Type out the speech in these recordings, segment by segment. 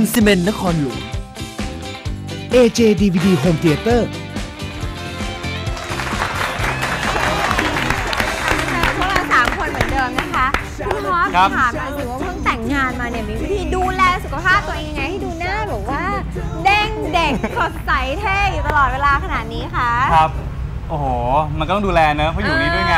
นซีเมนต์นครหลวง AJ DVD Home Theater พวกเราสามคนเหมือนเดิมนะคะคุณฮอปครับ ถามหน่อยสิว่าเพิ่งแต่งงานมาเนี่ยมีวิธีดูแลสุขภาพตัวเองยังไงให้ดูหน้าแบบว่าเด้งเด็กสดใสเท่อยู่ตลอดเวลาขนาดนี้คะ ครับ โอ้โห มันก็ต้องดูแลเนอะเพราะอยู่นี้ด้วยไง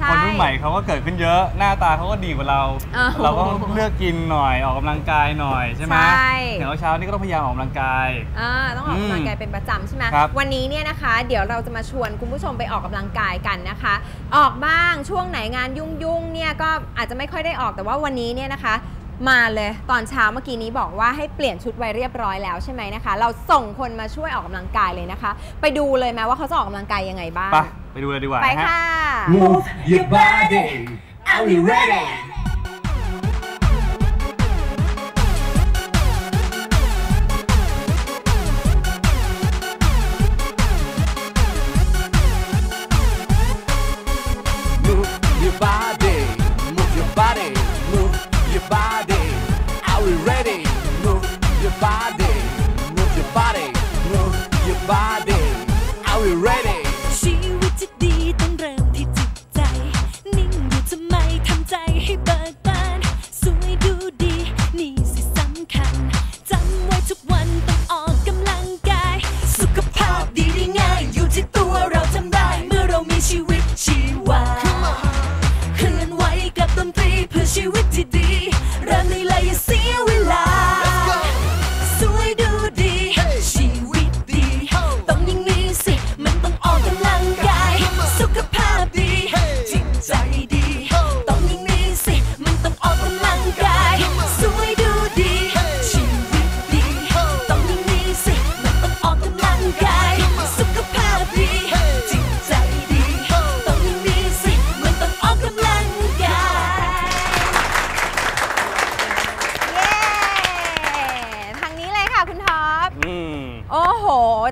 ใช่คนรุ่นใหม่เขาก็เกิดขึ้นเยอะหน้าตาเขาก็ดีกว่าเรา เออเราก็เลือกกินหน่อยออกกำลังกายหน่อยใช่ไหมใช่อย่างเช้านี่ก็ต้องพยายามออกกำลังกาย อ่าต้องออกกำลังกายเป็นประจำใช่ไหมครับวันนี้เนี่ยนะคะ เดี๋ยวเราจะมาชวนคุณผู้ชมไปออกกำลังกายกันนะคะ ออกบ้างช่วงไหนงานยุ่งๆเนี่ยก็อาจจะไม่ค่อยได้ออกแต่ว่าวันนี้เนี่ยนะคะ มาเลยตอนเช้าเมื่อกี้นี้บอกว่าให้เปลี่ยนชุดไว้เรียบร้อยแล้วใช่ไหมนะคะ เราส่งคนมาช่วยออกกำลังกายเลยนะคะ ไปดูเลยไหมว่าเขาจะออกกำลังกายยังไงบ้าง ไป ไปดูเลยดีกว่า ไป นะฮะ ค่ะ Move your body. Are we ready? ใจให้เบิก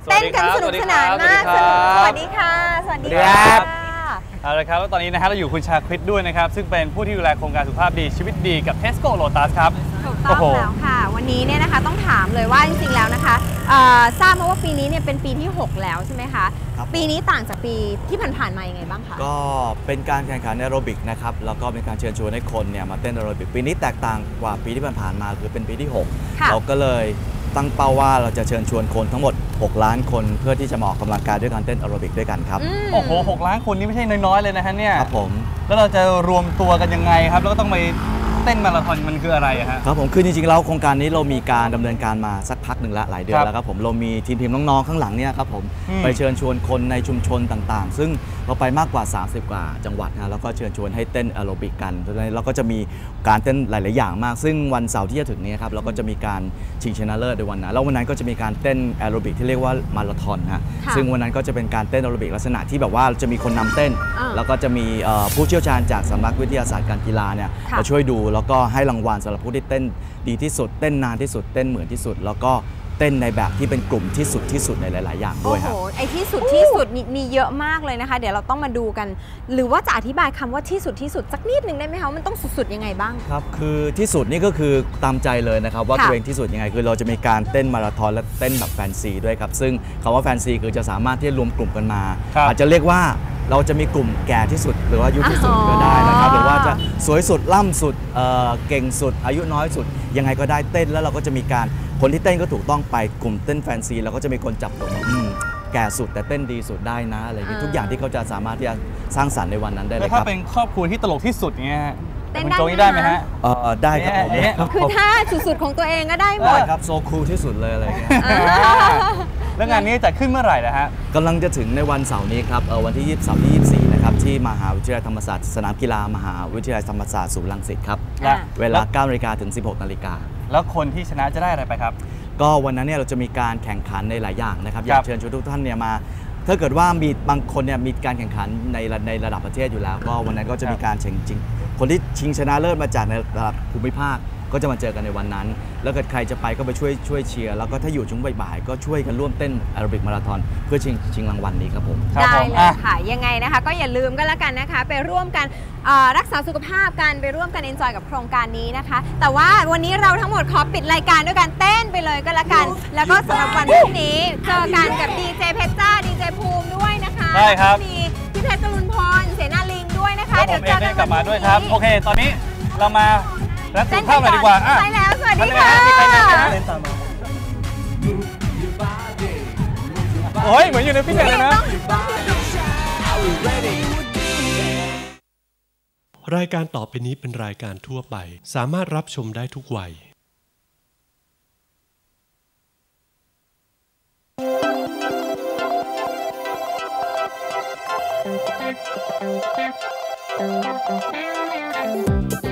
เต้สนดีกันครับสนุกสนานมากสวัสดีครับสวัสดีค่ะสวัสดีสวัสดีครับค่ะเอาละครับแล้วตอนนี้นะฮะเราอยู่คุณชาคริตด้วยนะครับ ซึ่งเป็นผู้ที่ดูแลโครงการสุขภาพดีชีวิตดีกับ Tesco Lotus ครับ ถูกต้โอ้องโหแล้วค่ะ วันนี้เนี่ยนะคะต้องถามเลยว่าจริงๆแล้วนะคะเอ่อทราบมาว่าปีนี้เนี่ยเป็นปีที่ 6 แล้วใช่ไหมคะครับปีนี้ต่างจากปีที่ผ่านๆมายังไงบ้างคะ ก็เป็นการแข่งขันแอโรบิกนะครับ แล้วก็เป็นการเชิญชวนให้คนเนี่ยมาเต้นแอโรบิก ปีนี้แตกต่างกว่าปีที่ผ่านๆมาคือเป็นปีที่ค่ะ6เราก็เลยตั้งเป้าว่าเราจะเชิญชวนคนทั้งหมด 6 ล้านคนเพื่อที่จะมาออกกำลังกายด้วยการเต้นแอโรบิกด้วยกันครับอืมโอ้โหหกล้านคนนี่ไม่ใช่น้อยๆเลยนะฮะเนี่ยครับผม แล้วเราจะรวมตัวกันยังไงครับ แล้วก็ต้องไป เต้นมาราธอนมันคืออะไรอะฮะครับผมคือจริงๆแล้วโครงการนี้เรามีการดำเนินการมาสักพักหนึ่งละหลายเดือครันบแล้วครับผมเรามีทีมทีมน้องๆข้างหลังเนี่ยครับผมอืมไปเชิญชวนคนในชุมชนต่างๆ ซึ่งเราไปมากกว่า 30 กว่าจังหวัดนะแล้วก็เชิญชวนให้เต้นแอโรบิกกันดังนั้นเราก็จะมีการเต้นหลายๆอย่างมาก ซึ่งวันเสาร์ที่จะถึงนี้ครับเราก็จะมีการชิงชนะเลิศในวันนั้นแล้ววันนั้นก็จะมีการเต้นแอโรบิกที่เรียกว่ามาราธอนฮะค่ะซึ่งวันนั้นก็จะเป็นการเต้นแอโรบิกลักษณะที่แบบว่าจะมีคนนำเต้นอ่าแล้วก็จะมีเอ่อผู้เชี่ยวชาญจากสำนักวิทยาศาสตร์การกีฬาเนี่ยค่ะมาช่วยดูแล้วก็ให้รางวัลสำหรับผู้ที่เต้นดีที่สุด เต้นนานที่สุด เต้นเหมือนที่สุด แล้วก็เต้นในแบบที่เป็นกลุ่มที่สุดที่สุดในหลาย ๆ อย่างด้โอ้วยคโหรับ ไอที่สุดที่สุดนี่มีเยอะมากเลยนะคะ เดี๋ยวเราต้องมาดูกัน หรือว่าจะอธิบายคำว่าที่สุดที่สุดสักนิดหนึ่งได้ไหมคะว่ามันต้องสุดๆยังไงบ้าง ครับ คือที่สุดนี่ก็คือตามใจเลยนะครับ ว่าค่ะตัวเองที่สุดยังไง คือเราจะมีการเต้นมาราธอนและเต้นแบบแฟนซีด้วยครับ ซึ่งคำว่าแฟนซีคือจะสามารถที่จะรวมกลุ่มกันมา ครับอาจจะเรียกว่า เราจะมีกลุ่มแก่ที่สุด หรือว่าอายุที่สุดอ๋อก็ได้นะครับหรือว่าจะสวยสุดล่ำสุดเอ่อเก่งสุด อายุน้อยสุด ยังไงก็ได้เต้นแล้วเราก็จะมีการคนที่เต้นก็ถูกต้องไปกลุ่มเต้นแฟนซีเราก็จะมีคนจับตัวอืมแก่สุดแต่เต้นดีสุดได้นะอะไรอย่างเงี้ยทุกอย่างที่เขาจะสามารถที่จะสร้างสรรค์ในวันนั้นได้เลแล้ยวคถ้ารับเป็นครอบครัวที่ตลกที่สุดเงี้ยฮะเต้นคุณได้โจนี่ไหมได้ไหมคะฮะเอ่อได้ครับผมเนี่ยคือถ้าสุดๆของตัวเองก็ได้หมได้ดครับโซคูลที่สุดเลยอะไรอย่างเงี้ย แล้วงานนี้จะขึ้นเมื่อไหร่นะฮะกำลังจะถึงในวันเสาร์นี้ครับเอ่อวันที่20เสาร์ที่24 นะครับ ที่มหาวิทยาลัยธรรมศาสตร์ สนามกีฬามหาวิทยาลัยธรรมศาสตร์ศูนย์รังสิตครับอ่าเวลา9นาฬิกาถึง 16นาฬิกาแล้วคนที่ชนะจะได้อะไรไปครับ ก็วันนั้นเนี่ยเราจะมีการแข่งขันในหลายอย่างนะครับอยาครักบเชิญชวนทุกท่านเนี่ยมาถ้าเกิดว่ามีบางคนเนี่ยมีการแข่งขันในระในระดับประเทศอยู่แล้ว ก็วันนั้นก็จะมีการชิงชิงคนที่ชิงชนะเลิศมาจากในระดับภูมิภาคก็จะมาเจอกันในวันนั้น แล้วเกิดใครจะไปก็ไปช่วยช่วยเชียร์แล้วก็ถ้าอยู่ช่วงบ่ายๆก็ช่วยกันร่วมเต้นแอโรบิกมาราธอนเพื่อชิงชิงรางวัลนี้ครับผมครับได้ผมเลยอะค่ะ ยังไงนะคะ ก็อย่าลืมก็แล้วกันนะคะ ไปร่วมกันเอ่อรักษาสุขภาพกันไปร่วมกันเอนจอยกับโครงการนี้นะคะ แต่ว่าวันนี้เราทั้งหมดขอปิดรายการด้วยการเต้นไปเลยก็แล้วกัน แล้วก็สำหรับวันพรุ่งนี้เจอกันกับดีเจเพชรจ้าดีเจภูมิด้วยนะคะได้ครับมีพี่เพชรกรุณพรเสนาลิงด้วยนะคะแล้วผมเองได้กลับมาด้วยครับโอวันพเค ตอนนี้เรามารักสุเต้ขนภาพหน่อยดีกว่าอะใช่แล้ วสวัสดีทำยังไงค่ะฮะมีใครเต้นไหมฮะโอ้ยเหมือนอยู่ในพิเศษเลยนะ รายการต่อไปนี้เป็นรายการทั่วไป สามารถรับชมได้ทุกวัยส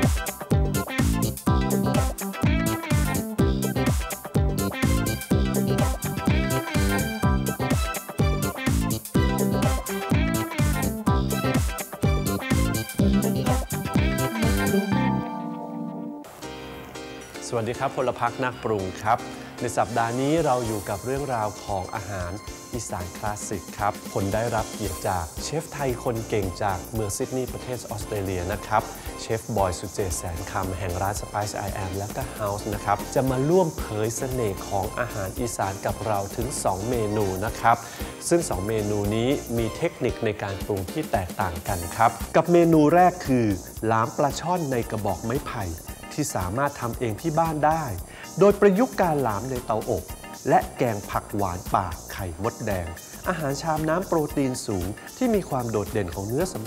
วัสดีครับพลพักนักปรุงครับ ในสัปดาห์นี้เราอยู่กับเรื่องราวของอาหารอีสานคลาสสิกครับ คนได้รับเกียรติจากเชฟไทยคนเก่งจากเมืองซิดนีย์ประเทศออสเตรเลียนะครับ เชฟบอยสุเจตแสนคำแห่งร้าน Spice I Am และก็ House นะครับ จะมาร่วมเผยเสน่ห์ของอาหารอีสานกับเราถึง 2 เมนูนะครับ ซึ่ง 2 เมนูนี้มีเทคนิคในการปรุงที่แตกต่างกันครับ กับเมนูแรกคือหลามปลาช่อนในกระบอกไม้ไผ่ ที่สามารถทำเองที่บ้านได้ โดยประยุกต์การหลามในเตาอบ และแกงผักหวานป่าไข่มดแดง อาหารชามน้ำโปรตีนสูงที่มีความโดดเด่นของเนื้อสัมผัส